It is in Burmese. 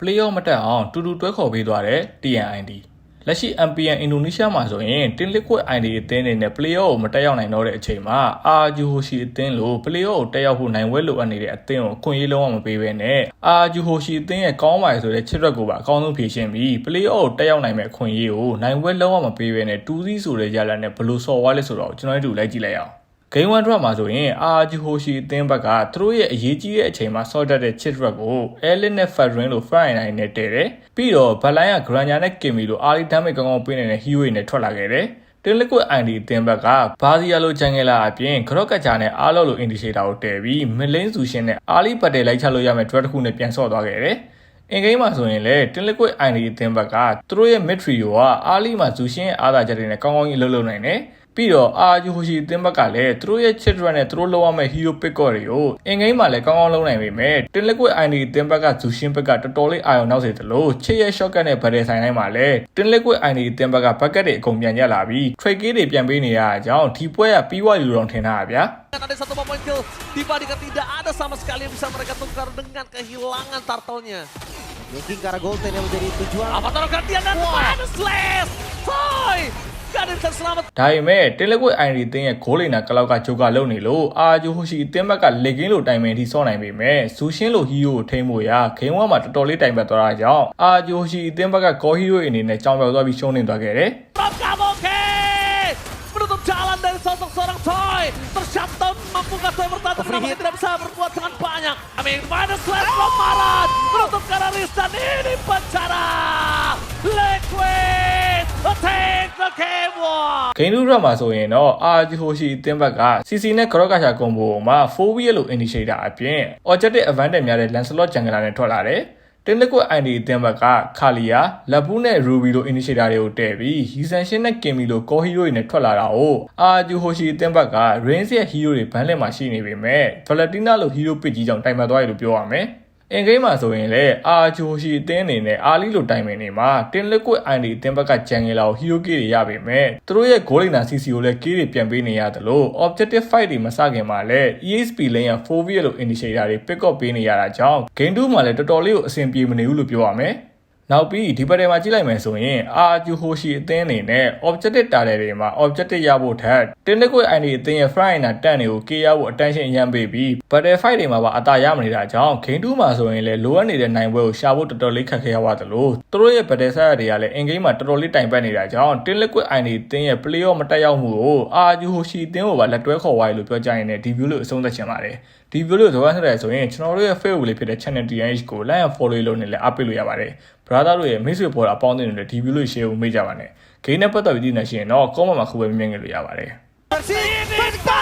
playoff မတက်အောင်တူတူတွဲခေါ်ပေးသွားတဲ့ TNID လက်ရှိ MPN အင်ဒိုနီးရှားမှာဆိုရင် Tin Liquid ID အသင်းအနေနဲ့ playoff ကိုမတက်ရောက်နိုင်တော့တဲ့အချိန်မှာ RJU Hoshi အသင်းလို playoff ကိုတက်ရောက်ဖို့နိုင်ဝဲလိုအပ်နေတဲ့အသင်းကိုအခွင့်အရေးလုံးဝမပေးဘဲနဲ့ RJU Hoshi အသင်းရဲ့ကောင်းပါလေဆိုတဲ့ချစ်ရက်ကိုပါအကောင်းဆုံးဖြည့်ရှင်းပြီး playoff ကိုတက်ရောက်နိုင်မဲ့အခွင့်အရေးကိုနိုင်ဝဲလုံးဝမပေးဘဲနဲ့2စီးဆိုတဲ့ရလဒ်နဲ့ဘယ်လိုဆော်သွားလဲဆိုတော့ကျွန်တော်တို့လိုက်ကြည့်လိုက်အောင် Game 1 drop မှာဆိုရင် RG Hoshi အသင်းဘက်ကသူတို့ရဲ့အရေးကြီးတဲ့အချိန်မှာဆော့တတ်တဲ့ chit drop ကို Elite နဲ့ Fadrin လို့ Fire 9နဲ့တည်တယ်။ပြီးတော့ Balan က Granja နဲ့ Kimi လို့ Early damage ကောင်းကောင်းပေးနေတဲ့ hero တွေနဲ့ထွက်လာခဲ့တယ်။ Tin Liquid ID အသင်းဘက်ကဘာစီယာလိုဂျန်ဂယ်လာအပြင် Grok ကချာနဲ့အားလုံးလို indicator ကိုတည်ပြီး Mid lane Zushin နဲ့ Early Battle လိုက်ချလို့ရမယ့် drop တစ်ခုနဲ့ပြန်ဆော့သွားခဲ့တယ်။အင်ဂိမ်းမှာဆိုရင်လည်း Tin Liquid ID အသင်းဘက်ကသူတို့ရဲ့ mid trio ကအားလီမှာဇူရှင်ရဲ့အားသာချက်တွေနဲ့ကောင်းကောင်းကြီးအလုပ်လုပ်နိုင်တယ် ပြီးတော့အာယူဟိုရှိအသင်းဘက်ကလည်းသူတို့ရဲ့ children နဲ့သူတို့လောက်ရမယ့် hero pick ကော့တွေကိုအင်ဂိမ်းမှာလည်းကောင်းကောင်းလုပ်နိုင်ပေမဲ့ Tin Liquid ID အသင်းဘက်ကဇူရှင်ဘက်ကတော်တော်လေးအာရုံနောက်စေသလိုချစ်ရဲ့ shotgun နဲ့ဗတ်တယ်ဆိုင်တိုင်းမှာလည်း Tin Liquid ID အသင်းဘက်က bucket တွေအကုန်ပြန်ကျလာပြီး trade key တွေပြန်ပေးနေရတဲ့အကြောင်းဒီပွဲကပြီးသွားပြီလို့တော့ထင်တာဗျာ Dan ada satu momen kill dibandingkan tidak ada sama sekali yang bisa mereka tukar dengan kehilangan turtle-nya. Making Kara Golden yang menjadi tujuan. Avatar gantian dan Final Slash! Toy! Gadirkan selamat ဒါပေမဲ့တင်လက်ကွက် ID တင်းရဲ့ဂိုးလိန်နာကလောက်ကဂျိုကာလုံနေလို့အာဂျိုဟိုရှိအတင်းဘက်ကလေကင်းလိုတိုင်ပင်ထိစော့နိုင်ပေမဲ့ဇူရှင်းလိုဟီယိုကိုထိမ့်ဖို့ရဂိမ်းဝမ်မှာတော်တော်လေးတိုင်ပတ်သွားတာကြောင့်အာဂျိုဟိုရှိအတင်းဘက်ကဂေါ်ဟီယိုအနေနဲ့ကြောင်ပြောက်သွားပြီးရှုံးနေသွားခဲ့တယ် the game one! ဂိမ်းလူရက်မှာဆိုရင်တော့အာဂျီဟိုရှိအတင်းဘက်က CC နဲ့ကရော့ကရှာကွန်ဘိုမှာ 4 wheel လို့ initiator အပြင် objective advantage များတဲ့ Lancelot Jungler နဲ့ထွက်လာတယ်တင်လက်ကွက် ID အတင်းဘက်ကခါလီယာလက်ဘူးနဲ့ Ruby လို့ initiator တွေကိုတည့်ပြီးရီဆန်ရှင်နဲ့ Kimi လို့ core hero တွေနဲ့ထွက်လာတာ哦အာဂျူဟိုရှိအတင်းဘက်က Range ရဲ့ hero တွေဘန်းလက်မှာရှိနေပေမဲ့ Valentina လို့ hero pick ကြီးကြောင့်တိုင်ပတ်သွားရလို့ပြောရမယ် အင်ဂိမ်းမှာဆိုရင်လည်းအာဂျိုရှိအသင်းအနေနဲ့အာလီလိုတိုင်ပင်နေမှာတင်လက်ကွက် ID အသင်းဘက်ကဂျန်ငယ်လာကိုဟီရိုကေတွေရပေမဲ့သူတို့ရဲ့ဂိုးလိန်နာ CC ကိုလည်းကေးတွေပြန်ပေးနေရတယ်လို့ objective fight တွေမစခင်မှာလည်း ESP lane ရ 4v လို့ initiator တွေ pick up ပေးနေရတာကြောင့် game 2မှာလည်းတော်တော်လေးကိုအဆင်ပြေမနေဘူးလို့ပြောရမယ် နောက်ပြီးဒီပတ်တယ်မှာကြည့်လိုက်မယ်ဆိုရင်အာဂျူဟိုရှိအသင်းအနေနဲ့ objective တာတယ်တွေမှာ objective ရဖို့ထက်တင်လက်ကွက် ID အသင်းရဲ့ fry နာတန်တွေကိုကေးရဖို့ attention အရန်ပေးပြီး battle fight တွေမှာပါအသာရမနေတာကြောင့် game 2မှာဆိုရင်လည်းလိုအပ်နေတဲ့နိုင်ပွဲကိုရှာဖို့တော်တော်လေးခက်ခဲရပါတယ်လို့သူတို့ရဲ့ battle set တွေကလည်း in game မှာတော်တော်လေးတိုင်ပတ်နေတာကြောင့်တင်လက်ကွက် ID အသင်းရဲ့ playoff မတက်ရောက်မှုကိုအာဂျူဟိုရှိအသင်းကိုပါလက်တွဲခေါ်သွားရလို့ပြောကြရင်လည်းဒီ view လို့အဆုံးသတ်ချင်ပါတယ် ဒီ view လို့သဘောဆက်တယ်ဆိုရင်ကျွန်တော်တို့ရဲ့ Facebook လေးဖြစ်တဲ့ channel TNH ကို like and follow လုပ်နေလဲအားပေးလို့ရပါတယ် brother တို့ရဲ့မိတ်ဆွေပေါ်တာအပေါင်းအသင်းတွေလည်းဒီ view လို့ share ဖို့မေ့ကြပါနဲ့ဂိမ်းနဲ့ပတ်သက်ပြီးသိနေရှင်တော့ comment မှာခုပဲမြင်မြင်ငယ်လို့ရပါတယ် Bersih ini Pancana!